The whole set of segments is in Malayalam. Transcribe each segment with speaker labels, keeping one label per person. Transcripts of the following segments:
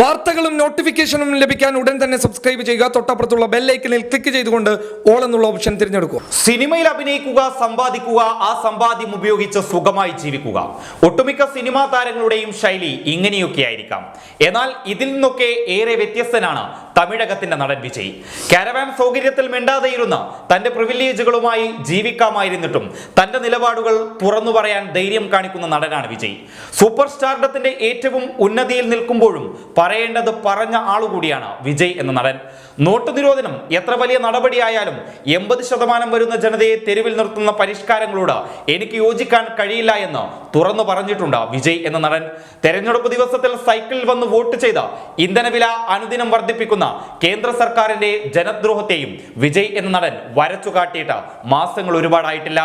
Speaker 1: വാർത്തകളും നോട്ടിഫിക്കേഷനും ലഭിക്കാൻ ഉടൻ തന്നെ സബ്സ്ക്രൈബ് ചെയ്യുക. തൊട്ടപ്പുറത്തുള്ള ബെല്ലൈക്കനിൽ ക്ലിക്ക് ചെയ്തുകൊണ്ട് ഓൾ എന്നുള്ള ഓപ്ഷൻ തിരഞ്ഞെടുക്കുക
Speaker 2: സിനിമയിൽ അഭിനയിക്കുക സമ്പാദിക്കുക ആ സമ്പാദ്യം ഉപയോഗിച്ച് സുഖമായി ജീവിക്കുക. ഒട്ടുമിക്ക സിനിമാ താരങ്ങളുടെയും ശൈലി ഇങ്ങനെയൊക്കെ ആയിരിക്കാം. എന്നാൽ ഇതിൽ നിന്നൊക്കെ ഏറെ വ്യത്യസ്തനാണ് തമിഴകത്തിന്റെ നടൻ വിജയ്. കാരവാൻ സൗകര്യത്തിൽ മിണ്ടാതെയിരുന്ന തന്റെ പ്രിവിലേജുകളുമായി ജീവിക്കാമായിരുന്നിട്ടും തന്റെ നിലപാടുകൾ തുറന്നു പറയാൻ ധൈര്യം കാണിക്കുന്ന നടനാണ് വിജയ്. സൂപ്പർ സ്റ്റാർഡത്തിന്റെ ഏറ്റവും ഉന്നതിയിൽ നിൽക്കുമ്പോഴും പറയേണ്ടത് പറഞ്ഞ ആളുകൂടിയാണ് വിജയ് എന്ന നടൻ. നോട്ട് നിരോധനം എത്ര വലിയ നടപടിയായാലും എൺപത് ശതമാനം വരുന്ന ജനതയെ തെരുവിൽ നിർത്തുന്ന പരിഷ്കാരങ്ങളോട് എനിക്ക് യോജിക്കാൻ കഴിയില്ല എന്ന് തുറന്നു പറഞ്ഞിട്ടുണ്ട് വിജയ് എന്ന നടൻ. തെരഞ്ഞെടുപ്പ് ദിവസത്തിൽ സൈക്കിളിൽ വന്ന് വോട്ട് ചെയ്ത ഇന്ധനവില അനുദിനം വർദ്ധിപ്പിക്കുന്ന കേന്ദ്ര സർക്കാരിന്റെ ജനദ്രോഹത്തെയും വിജയ് എന്ന നടൻ വരച്ചു കാട്ടിയിട്ട് മാസങ്ങൾ ഒരുപാടായിട്ടില്ല.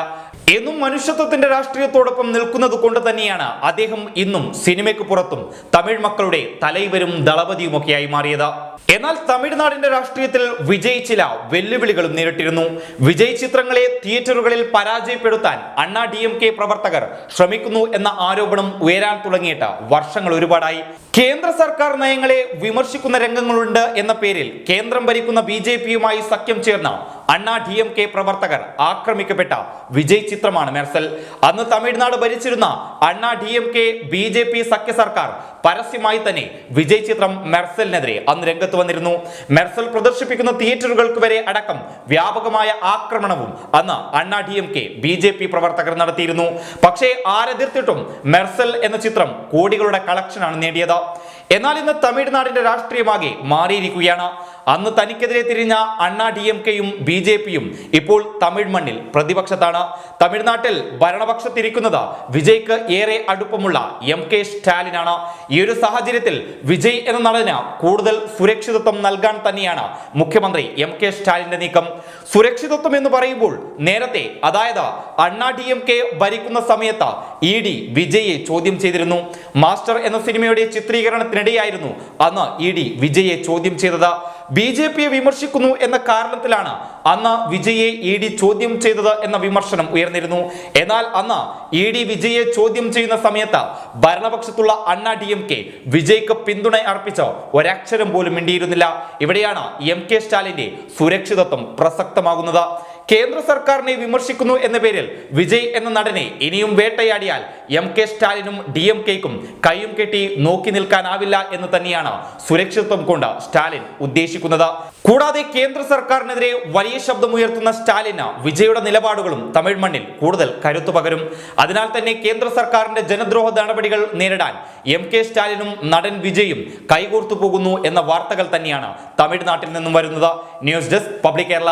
Speaker 2: എന്നും മനുഷ്യത്വത്തിന്റെ രാഷ്ട്രീയത്തോടൊപ്പം നിൽക്കുന്നത് കൊണ്ട് തന്നെയാണ് അദ്ദേഹം ഇന്നും സിനിമയ്ക്ക് പുറത്തും തമിഴ് മക്കളുടെ തലൈവരും ദളപതിയുമൊക്കെയായി മാറിയത്. എന്നാൽ തമിഴ്നാടിന്റെ രാഷ്ട്രീയത്തിൽ വിജയ് ചില വെല്ലുവിളികളും നേരിട്ടിരുന്നു. വിജയ് ചിത്രങ്ങളെ തിയേറ്ററുകളിൽ പരാജയപ്പെടുത്താൻ അണ്ണാ ഡി എം കെ പ്രവർത്തകർ ശ്രമിക്കുന്നു എന്ന ആരോപണം ഉയരാൻ തുടങ്ങിയിട്ട് വർഷങ്ങൾ ഒരുപാടായി. കേന്ദ്ര സർക്കാർ നയങ്ങളെ വിമർശിക്കുന്ന രംഗങ്ങളുണ്ട് എന്ന പേരിൽ കേന്ദ്രം ഭരിക്കുന്ന ബി ജെ പിയുമായി സഖ്യം ചേർന്ന അണ്ണാ ഡി എം കെ പ്രവർത്തകർ ആക്രമിക്കപ്പെട്ട വിജയ് ചിത്രമാണ് മെർസൽ. അന്ന് തമിഴ്നാട് ഭരിച്ചിരുന്ന Anna D M K B J P സഖ്യ സർക്കാർ പരസ്യമായി തന്നെ വിജയ് ചിത്രം മെർസലിനെതിരെ അന്ന് രംഗത്ത് വന്നിരുന്നു. മെർസൽ പ്രദർശിപ്പിക്കുന്ന തിയേറ്ററുകൾക്ക് വരെ അടക്കം വ്യാപകമായ ആക്രമണവും അന്ന് Anna D M K B J P പ്രവർത്തകർ നടത്തിയിരുന്നു. പക്ഷേ ആരെതിർത്തിട്ടും മെർസൽ എന്ന ചിത്രം കോടികളുടെ കളക്ഷനാണ് നേടിയത്. എന്നാൽ ഇന്ന് തമിഴ്നാടിന്റെ രാഷ്ട്രീയമാകെ മാറിയിരിക്കുകയാണ്. അന്ന് തനിക്കെതിരെ തിരിഞ്ഞ അണ്ണാ ഡി എം കെയും ബി ജെ പിയും ഇപ്പോൾ തമിഴ് മണ്ണിൽ പ്രതിപക്ഷത്താണ്. തമിഴ്നാട്ടിൽ ഭരണപക്ഷത്തിരിക്കുന്നത് വിജയ്ക്ക് ഏറെ അടുപ്പമുള്ള എം കെ സ്റ്റാലിനാണ്. ഈ ഒരു സാഹചര്യത്തിൽ വിജയ് എന്ന നടന് കൂടുതൽ സുരക്ഷിതത്വം നൽകാൻ തന്നെയാണ് മുഖ്യമന്ത്രി എം കെ സ്റ്റാലിന്റെ നീക്കം. സുരക്ഷിതത്വം എന്ന് പറയുമ്പോൾ നേരത്തെ അതായത് അണ്ണാ ഡി എം കെ ഭരിക്കുന്ന സമയത്ത് ഇ ഡി വിജയെ ചോദ്യം ചെയ്തിരുന്നു. മാസ്റ്റർ എന്ന സിനിമയുടെ ചിത്രീകരണത്തിനിടെയായിരുന്നു അന്ന് ഇ ഡി വിജയെ ചോദ്യം ചെയ്തത്. ബി ജെ പിയെ വിമർശിക്കുന്നു എന്ന കാരണത്തിലാണ് അന്ന് വിജയെ ഇ ഡി ചോദ്യം ചെയ്തത് എന്ന വിമർശനം ഉയർന്നിരുന്നു. എന്നാൽ അന്ന് ഇ ഡി വിജയെ ചോദ്യം ചെയ്യുന്ന സമയത്ത് ഭരണപക്ഷത്തുള്ള അണ്ണാ ഡി എം കെ വിജയ്ക്ക് പിന്തുണ അർപ്പിച്ച് ഒരക്ഷരം പോലും മിണ്ടിയിരുന്നില്ല. ഇവിടെയാണ് എം കെ സ്റ്റാലിന്റെ സുരക്ഷിതത്വം പ്രസക്തമാകുന്നത്. കേന്ദ്ര സർക്കാരിനെ വിമർശിക്കുന്നു എന്ന പേരിൽ വിജയ് എന്ന നടനെ ഇനിയും വേട്ടയാടിയാൽ എം കെ സ്റ്റാലിനും ഡി എം കെക്കും കൈയും കെട്ടി നോക്കി നിൽക്കാനാവില്ല എന്ന് തന്നെയാണ് സുരക്ഷിതത്വം കൊണ്ട് സ്റ്റാലിൻ ഉദ്ദേശിക്കുന്നത്. കൂടാതെ കേന്ദ്ര സർക്കാരിനെതിരെ വലിയ ശബ്ദമുയർത്തുന്ന സ്റ്റാലിന് വിജയുടെ നിലപാടുകളും തമിഴ് മണ്ണിൽ കൂടുതൽ കരുത്തു പകരും. അതിനാൽ തന്നെ കേന്ദ്ര സർക്കാരിന്റെ ജനദ്രോഹ നടപടികൾ നേരിടാൻ എം കെ സ്റ്റാലിനും നടൻ വിജയും കൈകോർത്തു പോകുന്നു എന്ന വാർത്തകൾ തന്നെയാണ് തമിഴ്നാട്ടിൽ നിന്നും വരുന്നത്. News desk public Kerala.